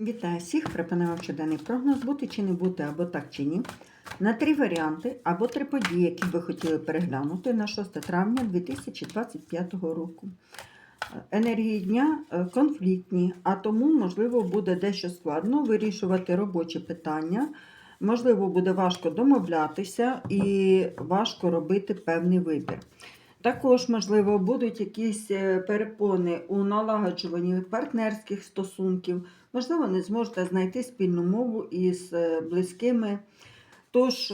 Вітаю всіх! Пропоную щоденний прогноз бути чи не бути, або так чи ні. На три варіанти або три події, які ви хотіли переглянути на 6 травня 2025 року. Енергії дня е, конфліктні, а тому, можливо, буде дещо складно вирішувати робочі питання. Можливо, буде важко домовлятися і важко робити певний вибір. Також, можливо, будуть якісь е, перепони у налагоджуванні партнерських стосунків. Можливо, не зможете знайти спільну мову із е, близькими. Тож,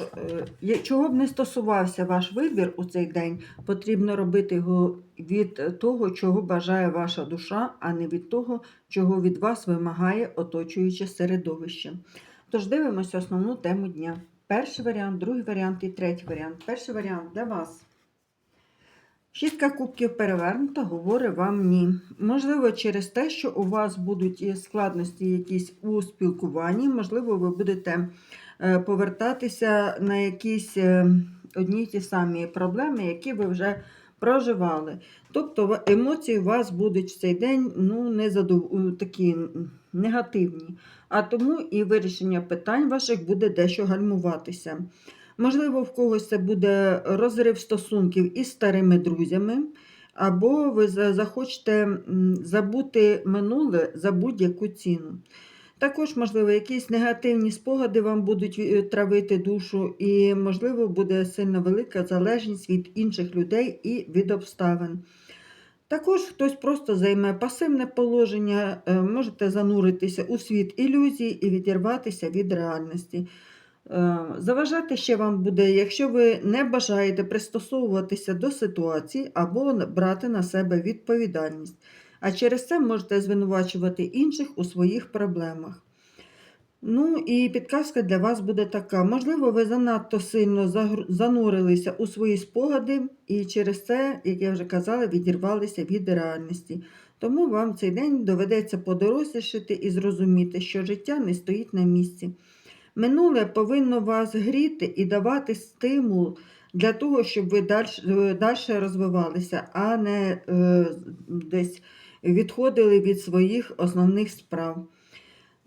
е, чого б не стосувався ваш вибір у цей день, потрібно робити його від того, чого бажає ваша душа, а не від того, чого від вас вимагає оточуюче середовище. Тож дивимося основну тему дня. Перший варіант, другий варіант і третій варіант. Перший варіант для вас. Шістка кубків перевернута говорить вам ні. Можливо, через те, що у вас будуть складності якісь у спілкуванні, можливо, ви будете е, повертатися на якісь е, одні ті самі проблеми, які ви вже проживали. Тобто емоції у вас будуть в цей день ну, не такі негативні, а тому і вирішення питань ваших буде дещо гальмуватися. Можливо, в когось це буде розрив стосунків із старими друзями, або ви захочете забути минуле за будь-яку ціну. Також, можливо, якісь негативні спогади вам будуть е, травити душу, і, можливо, буде сильно велика залежність від інших людей і від обставин. Також хтось просто займе пасивне положення, е, можете зануритися у світ ілюзій і відірватися від реальності. Е, Заважати ще вам буде, якщо ви не бажаєте пристосовуватися до ситуації або брати на себе відповідальність, а через це можете звинувачувати інших у своїх проблемах. Ну і підказка для вас буде така: можливо, ви занадто сильно занурилися у свої спогади, і через це, як я вже казала, відірвалися від реальності. Тому вам цей день доведеться подорослішати і зрозуміти, що життя не стоїть на місці. Минуле повинно вас гріти і давати стимул для того, щоб ви далі розвивалися, а не е, десь відходили від своїх основних справ.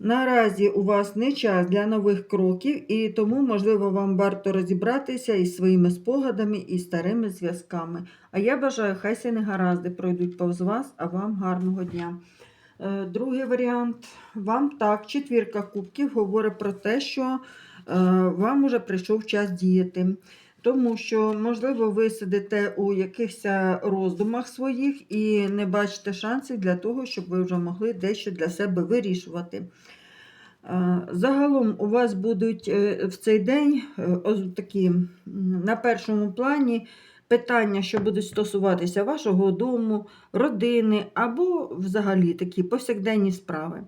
Наразі у вас не час для нових кроків, і тому, можливо, вам варто розібратися із своїми спогадами і старими зв'язками. А я бажаю, хай ся не гаразди пройдуть повз вас, а вам гарного дня. Е, Другий варіант. Вам так, четвірка кубків говорить про те, що е, вам уже прийшов час діяти. Тому що, можливо, ви сидите у якихось роздумах своїх і не бачите шансів для того, щоб ви вже могли дещо для себе вирішувати. Е, Загалом у вас будуть в цей день такі на першому плані питання, що будуть стосуватися вашого дому, родини або взагалі такі повсякденні справи.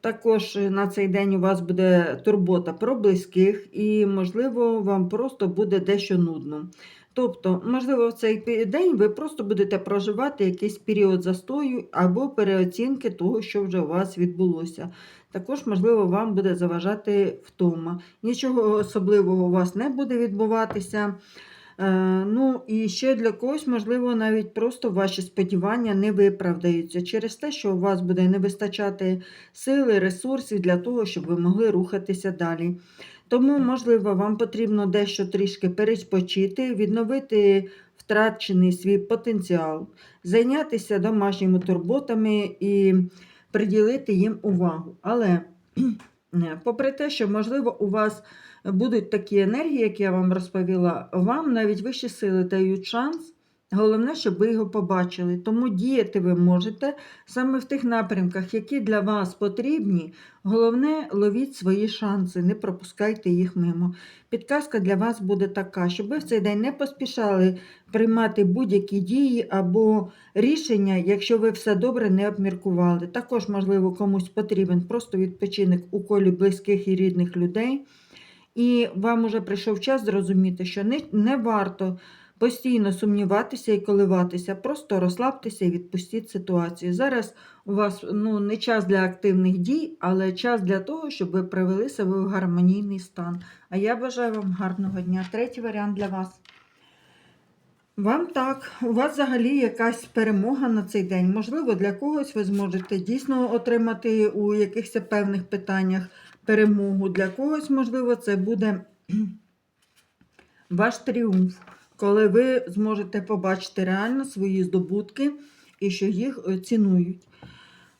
Також на цей день у вас буде турбота про близьких, і, можливо, вам просто буде дещо нудно. Тобто, можливо, в цей день ви просто будете проживати якийсь період застою або переоцінки того, що вже у вас відбулося. Також, можливо, вам буде заважати втома. Нічого особливого у вас не буде відбуватися. Е, Ну і ще для когось, можливо, навіть просто ваші сподівання не виправдаються через те, що у вас буде не вистачати сили, ресурсів для того, щоб ви могли рухатися далі. Тому, можливо, вам потрібно дещо трішки переспочити, відновити втрачений свій потенціал, зайнятися домашніми турботами і приділити їм увагу. Але, попри те, що, можливо, у вас будуть такі енергії, як я вам розповіла, вам навіть вищі сили дають шанс. Головне, щоб ви його побачили. Тому діяти ви можете саме в тих напрямках, які для вас потрібні. Головне, ловіть свої шанси, не пропускайте їх мимо. Підказка для вас буде така, щоб ви в цей день не поспішали приймати будь-які дії або рішення, якщо ви все добре не обміркували. Також, можливо, комусь потрібен просто відпочинок у колі близьких і рідних людей. І вам уже прийшов час зрозуміти, що не, не варто постійно сумніватися і коливатися, просто розслабтеся і відпустіть ситуацію. Зараз у вас ну, не час для активних дій, але час для того, щоб ви привели себе в гармонійний стан. А я бажаю вам гарного дня. Третій варіант для вас. Вам так, у вас взагалі якась перемога на цей день. Можливо, для когось ви зможете дійсно отримати у якихось певних питаннях перемогу. Для когось, можливо, це буде ваш тріумф, коли ви зможете побачити реально свої здобутки і що їх е, цінують.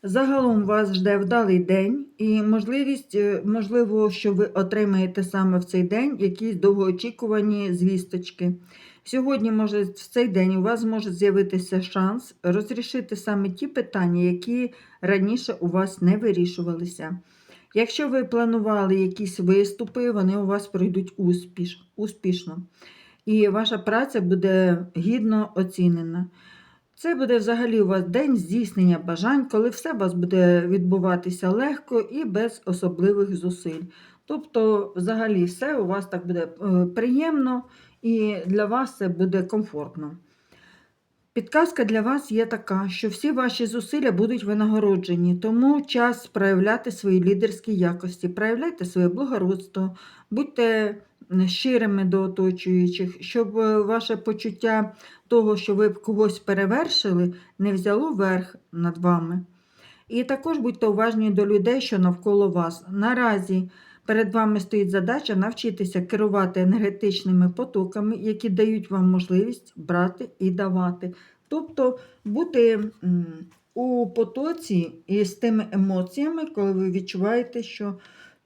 Загалом вас жде вдалий день і можливість, е, можливо, що ви отримаєте саме в цей день якісь довгоочікувані звісточки. Сьогодні, може, в цей день у вас може з'явитися шанс розрішити саме ті питання, які раніше у вас не вирішувалися. Якщо ви планували якісь виступи, вони у вас пройдуть успіш, успішно. І ваша праця буде гідно оцінена. Це буде взагалі у вас день здійснення бажань, коли все у вас буде відбуватися легко і без особливих зусиль. Тобто, взагалі, все у вас так буде е, приємно і для вас це буде комфортно. Підказка для вас є така, що всі ваші зусилля будуть винагороджені, тому час проявляти свої лідерські якості, проявляйте своє благородство, будьте щирими до оточуючих, щоб е, ваше почуття того, що ви когось перевершили, не взяло верх над вами. І також будьте уважні до людей, що навколо вас. Наразі перед вами стоїть задача навчитися керувати енергетичними потоками, які дають вам можливість брати і давати. Тобто бути у потоці і з тими емоціями, коли ви відчуваєте, що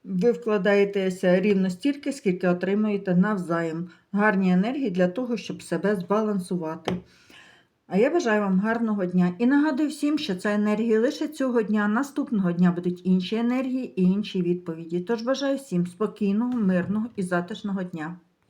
ви вкладаєтеся рівно стільки, скільки отримуєте навзаєм. Гарні енергії для того, щоб себе збалансувати. А я бажаю вам гарного дня і нагадую всім, що це енергія лише цього дня. Наступного дня будуть інші енергії і інші відповіді. Тож бажаю всім спокійного, мирного і затишного дня.